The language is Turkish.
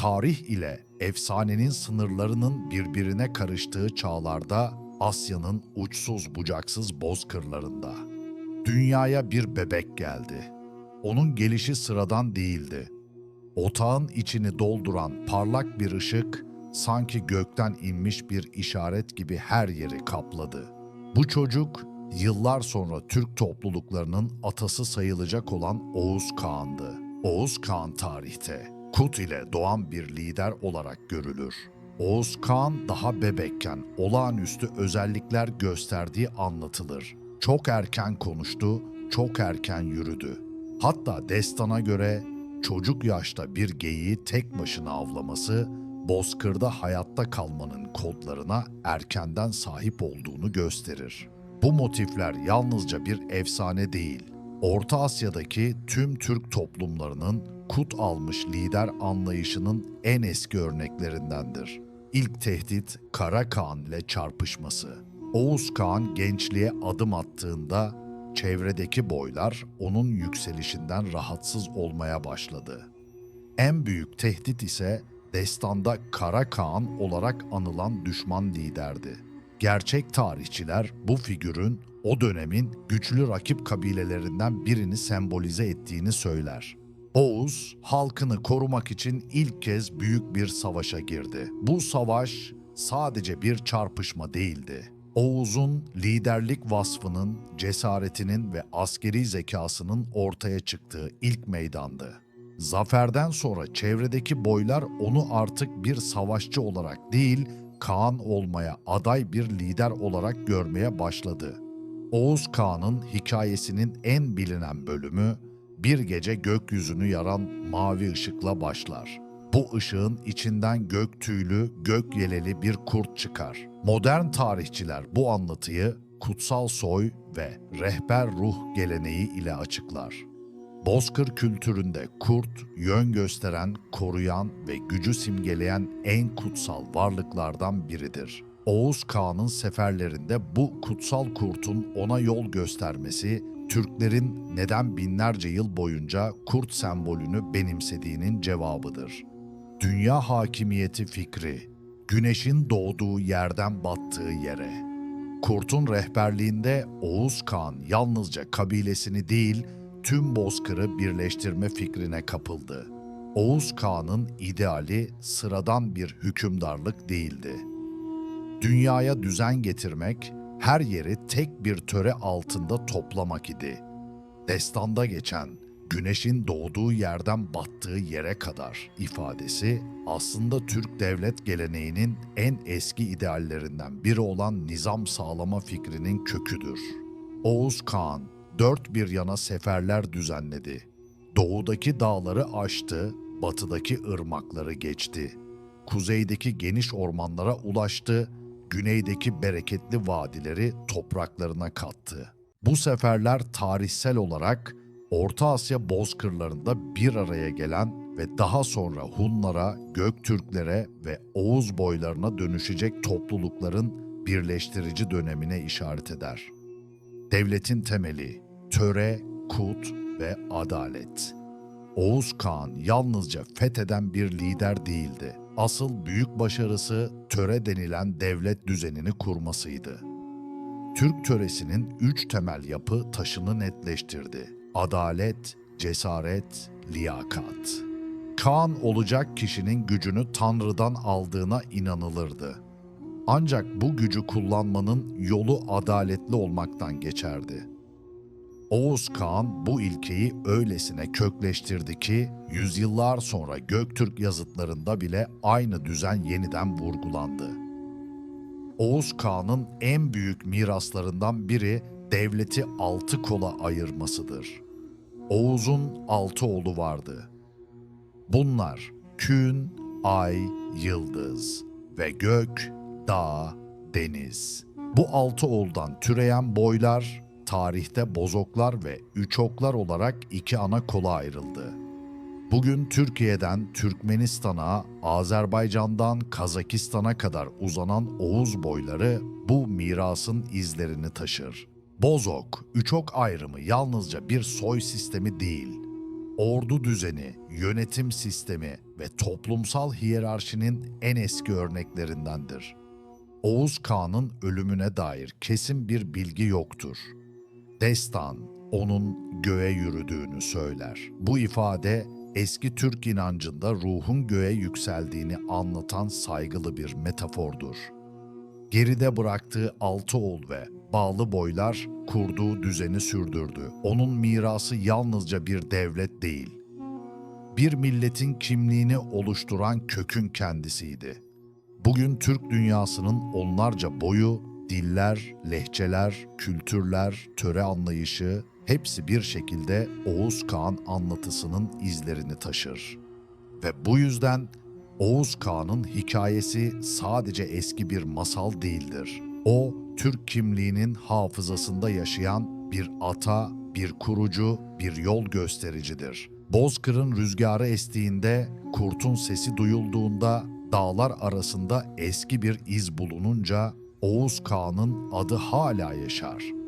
Tarih ile efsanenin sınırlarının birbirine karıştığı çağlarda Asya'nın uçsuz bucaksız bozkırlarında. Dünyaya bir bebek geldi. Onun gelişi sıradan değildi. Otağın içini dolduran parlak bir ışık sanki gökten inmiş bir işaret gibi her yeri kapladı. Bu çocuk yıllar sonra Türk topluluklarının atası sayılacak olan Oğuz Kağan'dı. Oğuz Kağan tarihte Kut ile doğan bir lider olarak görülür. Oğuz Kağan daha bebekken olağanüstü özellikler gösterdiği anlatılır. Çok erken konuştu, çok erken yürüdü. Hatta destana göre çocuk yaşta bir geyiği tek başına avlaması, bozkırda hayatta kalmanın kodlarına erkenden sahip olduğunu gösterir. Bu motifler yalnızca bir efsane değil, Orta Asya'daki tüm Türk toplumlarının kut almış lider anlayışının en eski örneklerindendir. İlk tehdit Kara Kağan ile çarpışması. Oğuz Kağan gençliğe adım attığında çevredeki boylar onun yükselişinden rahatsız olmaya başladı. En büyük tehdit ise destanda Kara Kağan olarak anılan düşman liderdi. Gerçek tarihçiler bu figürün o dönemin güçlü rakip kabilelerinden birini sembolize ettiğini söyler. Oğuz, halkını korumak için ilk kez büyük bir savaşa girdi. Bu savaş sadece bir çarpışma değildi. Oğuz'un liderlik vasfının, cesaretinin ve askeri zekasının ortaya çıktığı ilk meydandı. Zaferden sonra çevredeki boylar onu artık bir savaşçı olarak değil, Kaan olmaya aday bir lider olarak görmeye başladı. Oğuz Kağan'ın hikayesinin en bilinen bölümü bir gece gökyüzünü yaran mavi ışıkla başlar. Bu ışığın içinden gök tüylü, gök yeleli bir kurt çıkar. Modern tarihçiler bu anlatıyı kutsal soy ve rehber ruh geleneği ile açıklar. Bozkır kültüründe kurt, yön gösteren, koruyan ve gücü simgeleyen en kutsal varlıklardan biridir. Oğuz Kağan'ın seferlerinde bu kutsal kurtun ona yol göstermesi, Türklerin neden binlerce yıl boyunca kurt sembolünü benimsediğinin cevabıdır. Dünya hakimiyeti fikri, güneşin doğduğu yerden battığı yere. Kurt'un rehberliğinde Oğuz Kağan yalnızca kabilesini değil, tüm bozkırı birleştirme fikrine kapıldı. Oğuz Kağan'ın ideali sıradan bir hükümdarlık değildi. Dünyaya düzen getirmek, her yeri tek bir töre altında toplamak idi. Destanda geçen güneşin doğduğu yerden battığı yere kadar ifadesi aslında Türk devlet geleneğinin en eski ideallerinden biri olan nizam sağlama fikrinin köküdür. Oğuz Kağan dört bir yana seferler düzenledi. Doğudaki dağları aştı, batıdaki ırmakları geçti. Kuzeydeki geniş ormanlara ulaştı, güneydeki bereketli vadileri topraklarına kattı. Bu seferler tarihsel olarak Orta Asya bozkırlarında bir araya gelen ve daha sonra Hunlara, Göktürklere ve Oğuz boylarına dönüşecek toplulukların birleştirici dönemine işaret eder. Devletin temeli, töre, kut ve adalet. Oğuz Kağan yalnızca fetheden bir lider değildi. Asıl büyük başarısı töre denilen devlet düzenini kurmasıydı. Türk töresinin üç temel yapı taşını netleştirdi. Adalet, cesaret, liyakat. Kaan olacak kişinin gücünü Tanrı'dan aldığına inanılırdı. Ancak bu gücü kullanmanın yolu adaletli olmaktan geçerdi. Oğuz Kağan bu ilkeyi öylesine kökleştirdi ki yüzyıllar sonra Göktürk yazıtlarında bile aynı düzen yeniden vurgulandı. Oğuz Kağan'ın en büyük miraslarından biri devleti altı kola ayırmasıdır. Oğuz'un altı oğlu vardı. Bunlar gün, ay, yıldız ve gök, dağ, deniz. Bu altı oğuldan türeyen boylar tarihte bozoklar ve üçoklar olarak iki ana kola ayrıldı. Bugün Türkiye'den Türkmenistan'a, Azerbaycan'dan Kazakistan'a kadar uzanan Oğuz boyları bu mirasın izlerini taşır. Bozok, üçok ayrımı yalnızca bir soy sistemi değil, ordu düzeni, yönetim sistemi ve toplumsal hiyerarşinin en eski örneklerindendir. Oğuz Kağan'ın ölümüne dair kesin bir bilgi yoktur. Destan, onun göğe yürüdüğünü söyler. Bu ifade eski Türk inancında ruhun göğe yükseldiğini anlatan saygılı bir metafordur. Geride bıraktığı altı oğul ve bağlı boylar kurduğu düzeni sürdürdü. Onun mirası yalnızca bir devlet değil, bir milletin kimliğini oluşturan kökün kendisiydi. Bugün Türk dünyasının onlarca boyu, diller, lehçeler, kültürler, töre anlayışı hepsi bir şekilde Oğuz Kağan anlatısının izlerini taşır. Ve bu yüzden Oğuz Kağan'ın hikayesi sadece eski bir masal değildir. O, Türk kimliğinin hafızasında yaşayan bir ata, bir kurucu, bir yol göstericidir. Bozkır'ın rüzgarı estiğinde, kurtun sesi duyulduğunda, dağlar arasında eski bir iz bulununca Oğuz Kağan'ın adı hala yaşar.